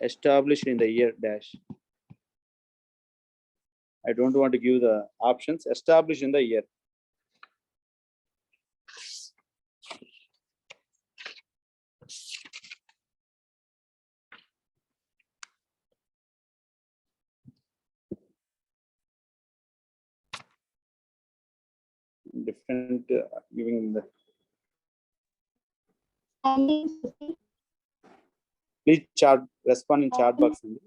Established in the year dash. I don't want to give the options. Established in the year. Different uh, giving the, please chart, respond in chat box. అండి.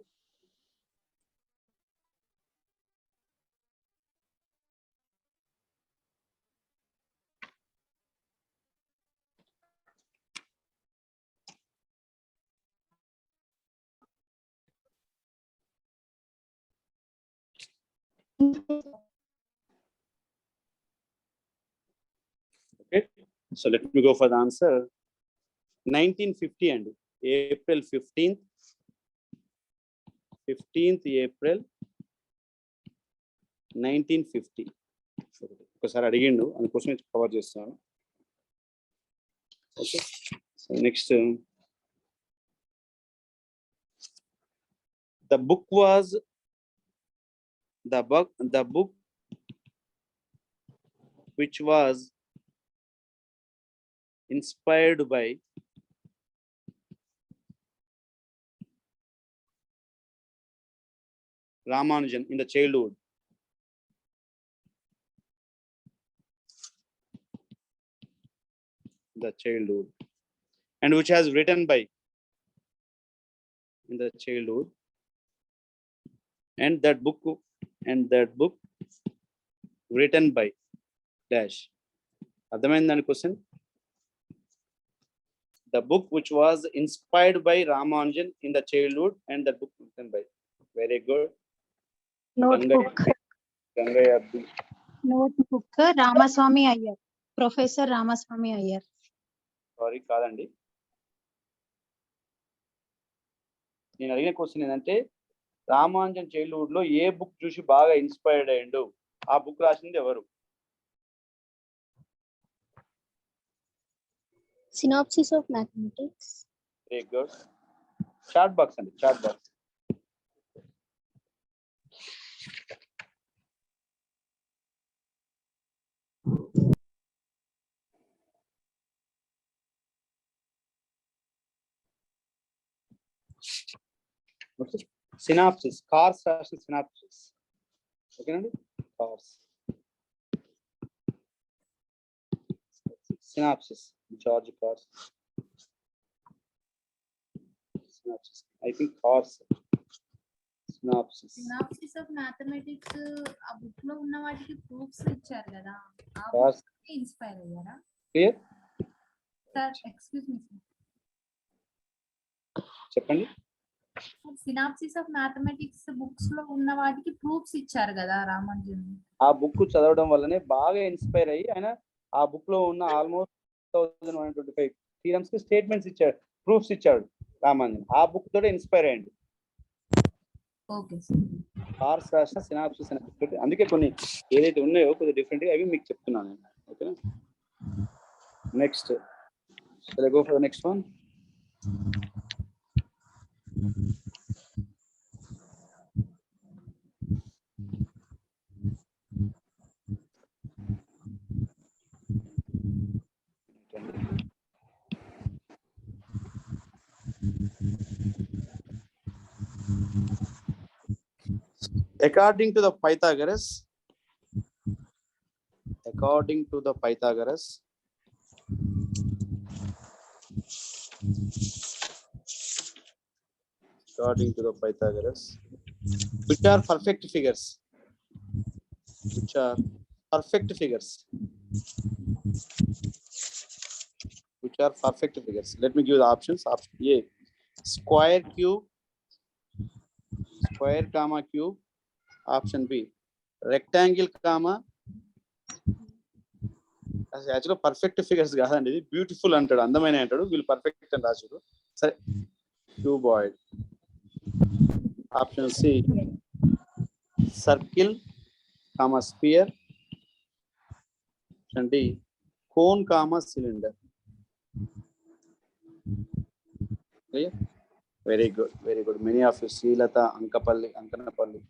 Okay, so let me go for the answer. Nineteen fifty అండి, April fifteenth. Fifteenth April. Nineteen fifty. ఒకసారి అడిగిండు అందుకోసం cover చేస్తాను. Okay, so next. The book was. The book, the book. Which was inspired by Ramanujan in the childhood. The childhood. And which has written by in the childhood. And that book and that book written by dash. adhamayindani question? The book which was inspired by ramanujan in the childhood and the book written by. Very good. Abdi. Notebook. Ramaswamy Iyer. Professor Ramaswamy Iyer. Sorry కాదండి. నేను అడిగిన question ఏంటంటే రామానుజన్ చైల్డ్హుడ్లో ఏ book చూసి బాగా inspired అయ్యిండు? ఆ book రాసింది ఎవరు? Synopsis of mathematics. Very good chat box అండి chat box సినాప్సిస్ కార్స్ రాసిన సినాప్సిస్ ఓకేనండి cars synopsis George cars synopsis. I think cars. Synopsis. Synopsis of mathematics ఆ బుక్ లో ఉన్న వాటికి ప్రూఫ్స్ ఇచ్చారు కదా ఆ Cars. బుక్ ఇన్స్పైర్ అయ్యారా Clear? Sir excuse me చెప్పండి. సినాప్సిస్ ఆఫ్ మ్యాథమెటిక్స్ బుక్స్లో ఉన్న వాటికి ప్రూఫ్స్ ఇచ్చారు కదా రామానుజన్ ఆ బుక్ చదవడం వల్లనే బాగా ఇన్స్పైర్ అయ్యి ఆయన ఆ బుక్లో ఉన్న almost thousand one twenty five థీరమ్స్కి statements ఇచ్చాడు ప్రూఫ్స్ ఇచ్చాడు రామాంజన్ ఆ బుక్ తోటే ఇన్స్పైర్ అయ్యండి. ఓకే కార్స్ రాసిన సినాప్సిస్ అనే. అందుకే కొన్ని ఏదైతే ఉన్నాయో కొద్దిగా డిఫరెంట్గా అవి మీకు చెప్తున్నాను ఓకేనా? Next go for the next one according to the pythagoras according to the pythagoras according to the pythagoras which are perfect figures which are perfect figures which are perfect figures let me give the options option a square cube square comma cube Option B, rectangle comma. యాక్చువల్గా perfect figures కాదండి ఇది beautiful అంటాడు అందమైన అంటాడు వీళ్ళు perfect అని రాశాడు సరే cuboid option C. Circle comma sphere. Option D cone comma cylinder. Very good very good many of you Srilatha Ankapalli Ankanapalli.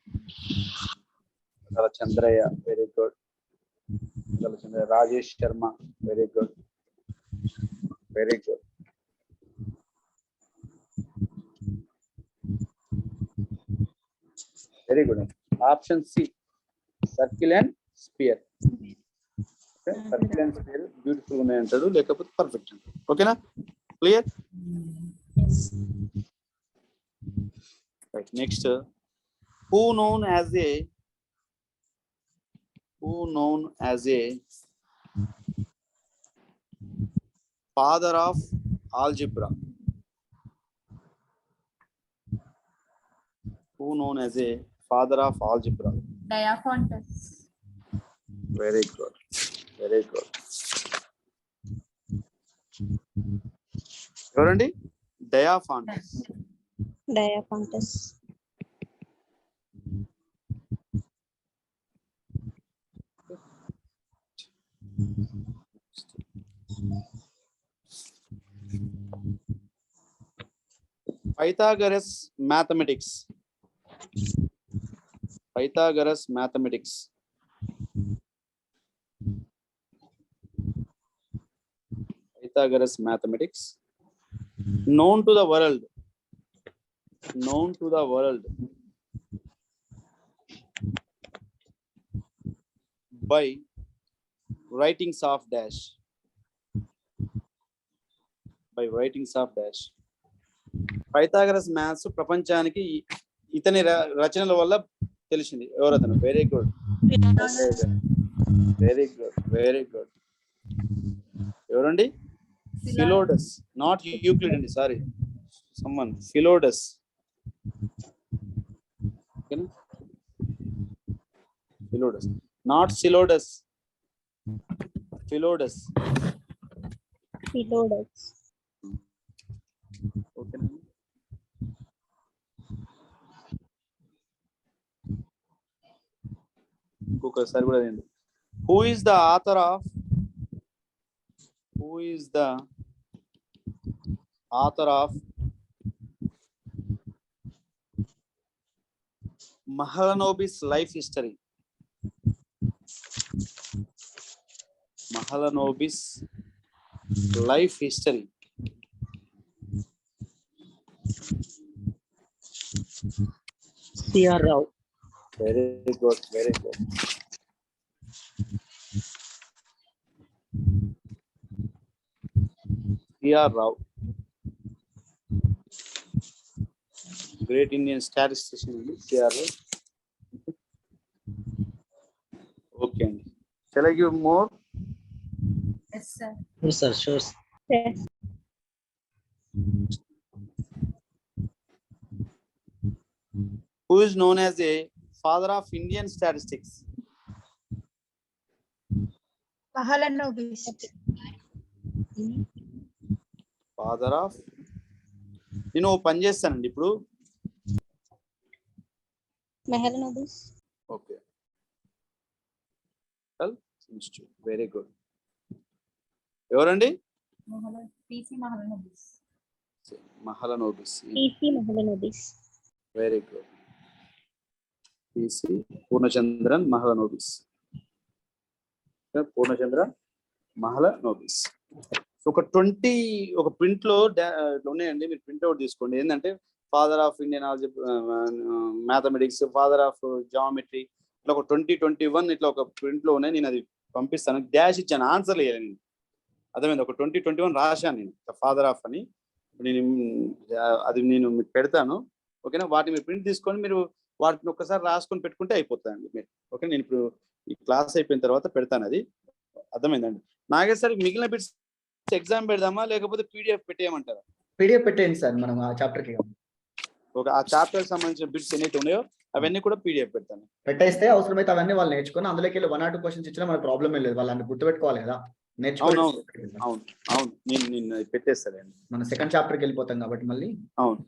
Chandraiah very good Chandraiah Rajesh Sharma very good very good very good option C circle and sphere circle and sphere beautiful ఉన్నాయి అంటాడు లేకపోతే perfect అంటాడు ఓకేనా clear right next who known as a who known as a father of algebra who known as a father of algebra Diophantus very good very good ఎవరండి Diophantus Diaphantus. Pythagoras mathematics Pythagoras mathematics. Pythagoras mathematics. Known to the world known to the world by writings of dash by writings of dash Pythagoras maths ప్రపంచానికి ఇతని రచనల వల్ల తెలిసింది. ఎవరతను? Very good very good very good ఎవరండి? ఫిలోడస్ not Euclid అండి sorry సమ్మన్ ఫిలోడస్ ఫిలోడస్ not సిలోడస్ ఫిలోడస్ Philodus. ఓకేనా ఇంకొకసారి కూడా అదేంటి who is the author of who is the author of Mahalanobis life history Mahalanobis life history CR Rao very good very good P.R. Rao, great Indian statistician, P.R. Rao. Okay. Shall I give more? Yes, sir. Yes, sir. Sure. Yes. Who is known as the father of Indian statistics? Mahalanobis. Hmm. Father of నేను పని చేస్తానండి ఇప్పుడు. Okay. Very good ఎవరండి? Mahala Mahalanobis. Very good PC Purnachandran Mahalanobis Purnachandra Mahalanobis ఒక twenty ఒక ప్రింట్లో ఉన్నాయండి. మీరు ప్రింట్ అవుట్ తీసుకోండి. ఏంటంటే father of Indian mathematics father of geometry ఇట్లా ఒక ట్వంటీ ట్వంటీ వన్ ఇట్లా ఒక ప్రింట్లో ఉన్నాయి. నేను అది పంపిస్తాను. డాష్ ఇచ్చాను. ఆన్సర్ లేదు నేను. అర్థమైంది? ఒక ట్వంటీ ట్వంటీ వన్ రాశాను నేను. ఫాదర్ ఆఫ్ అని. నేను అది నేను మీకు పెడతాను. ఓకేనా? వాటిని మీరు ప్రింట్ తీసుకొని మీరు వాటిని ఒక్కసారి రాసుకొని పెట్టుకుంటే అయిపోతుందండి మీరు. ఓకే నేను ఇప్పుడు ఈ క్లాస్ అయిపోయిన తర్వాత పెడతాను అది. అర్థమైందండి నాగేశ్వరి మిగిలిన బిట్స్ ఎగ్జామ్ పెడదామా లేకపోతే పీడిఎఫ్ పెట్టేయమంటారా? పీడిఎఫ్ పెట్టేయండి సార్ మనం ఆ చాప్టర్కి. ఒక ఆ చాప్టర్ సంబంధించిన బిట్స్ ఏవైతే ఉన్నాయో అవన్నీ కూడా పీడిఎఫ్ పెడతాను. పెట్టేస్తే అవసరమైతే అవన్నీ వాళ్ళు నేర్చుకొని అందులోకి వెళ్ళి వన్ ఆర్ టూ క్వశ్చన్స్ ఇచ్చినా మనకు ప్రాబ్లమ్ లేదు. వాళ్ళని గుర్తుపెట్టుకోవాలి కదా. నేర్చుకోవాలి. అవును, అవును. నేను నేను అది పెట్టేస్తానండి మన సెకండ్ చాప్టర్కి వెళ్ళిపోతాం కాబట్టి మళ్ళీ. అవును.